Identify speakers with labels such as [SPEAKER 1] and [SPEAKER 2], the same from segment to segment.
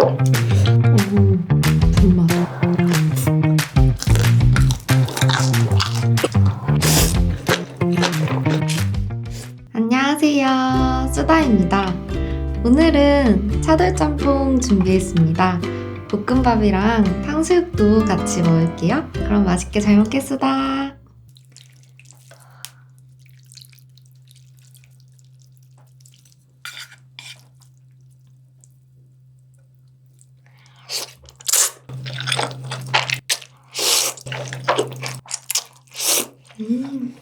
[SPEAKER 1] 오, 불맛. 안녕하세요. 수다입니다. 오늘은 차돌짬뽕 준비했습니다. 볶음밥이랑 탕수육도 같이 먹을게요. 그럼 맛있게 잘 먹겠습니다. 음.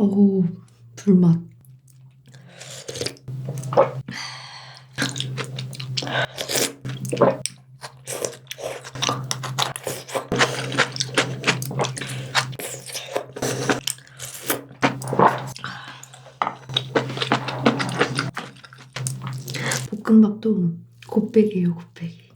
[SPEAKER 1] 오, 불맛. 볶음밥도 곱빼기예요, 곱빼기.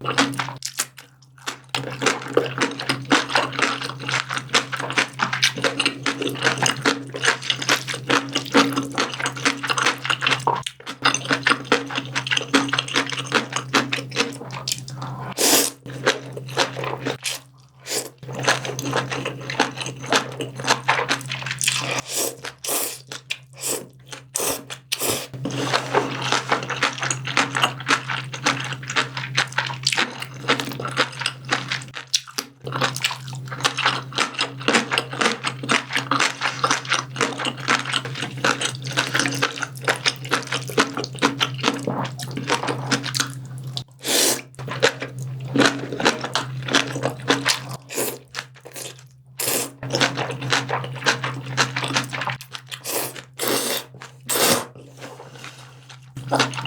[SPEAKER 1] Thank you. Thank you.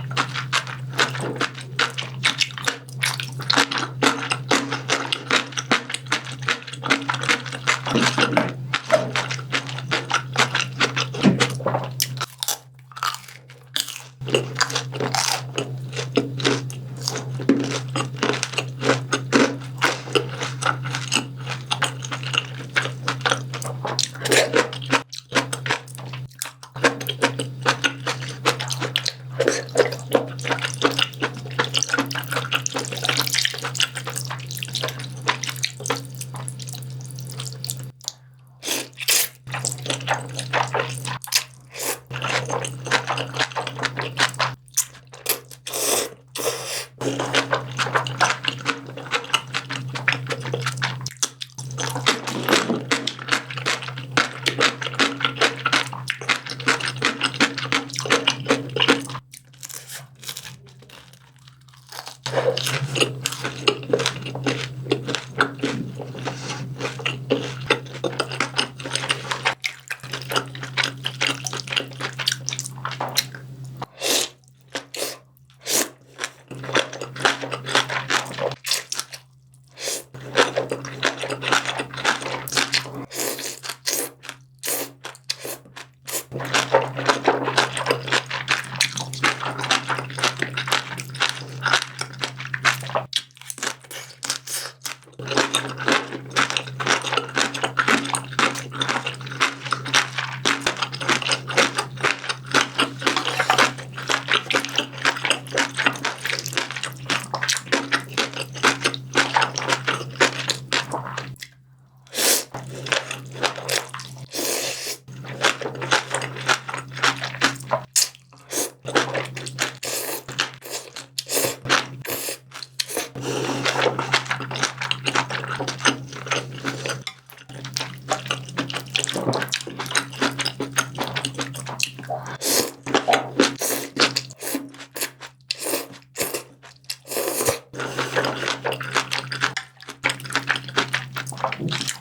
[SPEAKER 1] Thank you.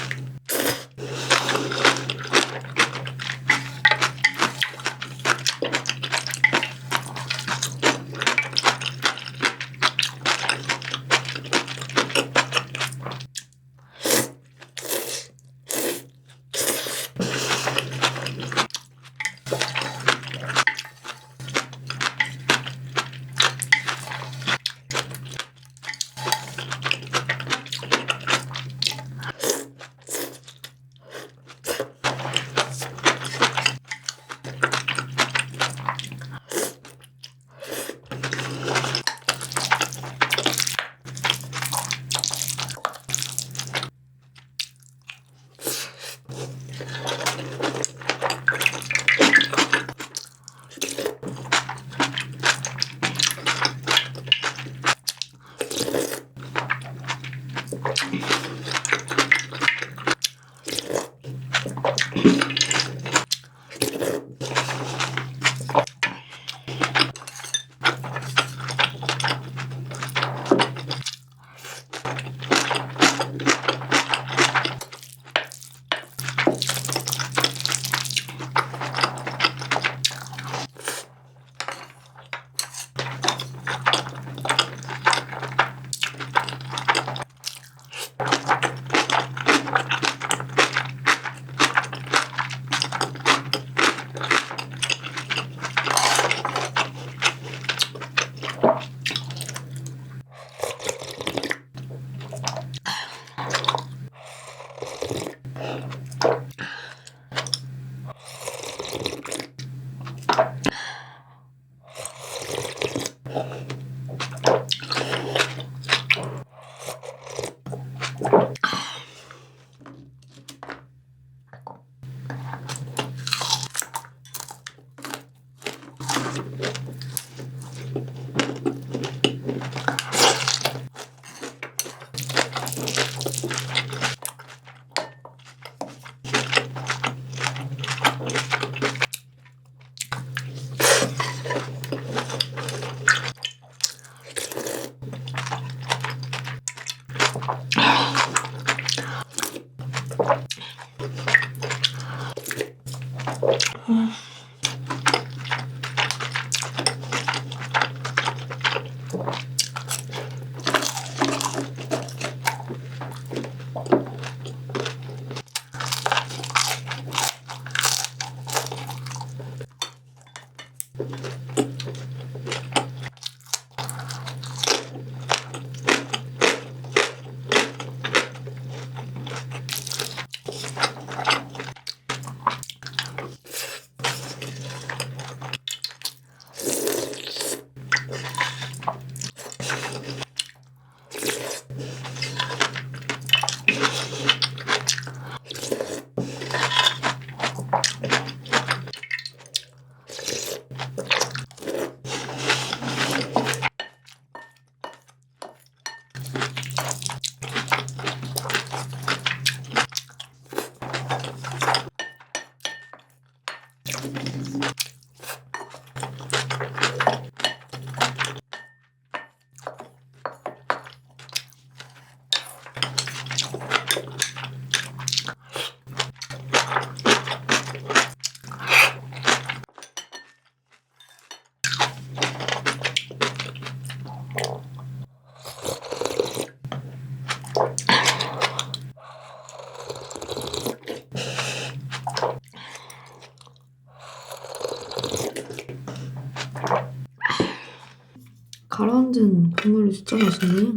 [SPEAKER 1] 국물이 진짜 맛있네.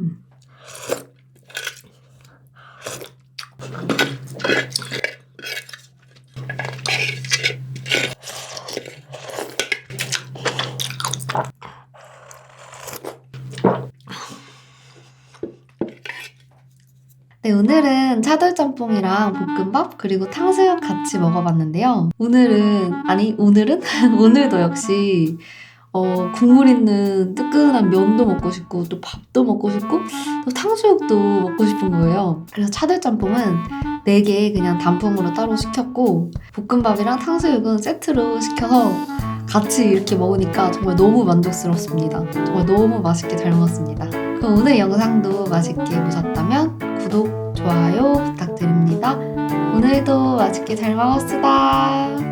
[SPEAKER 1] 네, 오늘은 차돌짬뽕이랑 볶음밥 그리고 탕수육 같이 먹어봤는데요. 오늘은 아니 오늘은 오늘도 역시 어, 국물 있는 뜨끈한 면도 먹고 싶고 또 밥도 먹고 싶고 또 탕수육도 먹고 싶은 거예요. 그래서 차돌짬뽕은 4개 그냥 단품으로 따로 시켰고 볶음밥이랑 탕수육은 세트로 시켜서 같이 이렇게 먹으니까 정말 너무 만족스럽습니다. 정말 너무 맛있게 잘 먹었습니다. 그럼 오늘 영상도 맛있게 보셨다면 구독, 좋아요 부탁드립니다. 오늘도 맛있게 잘 먹었습니다.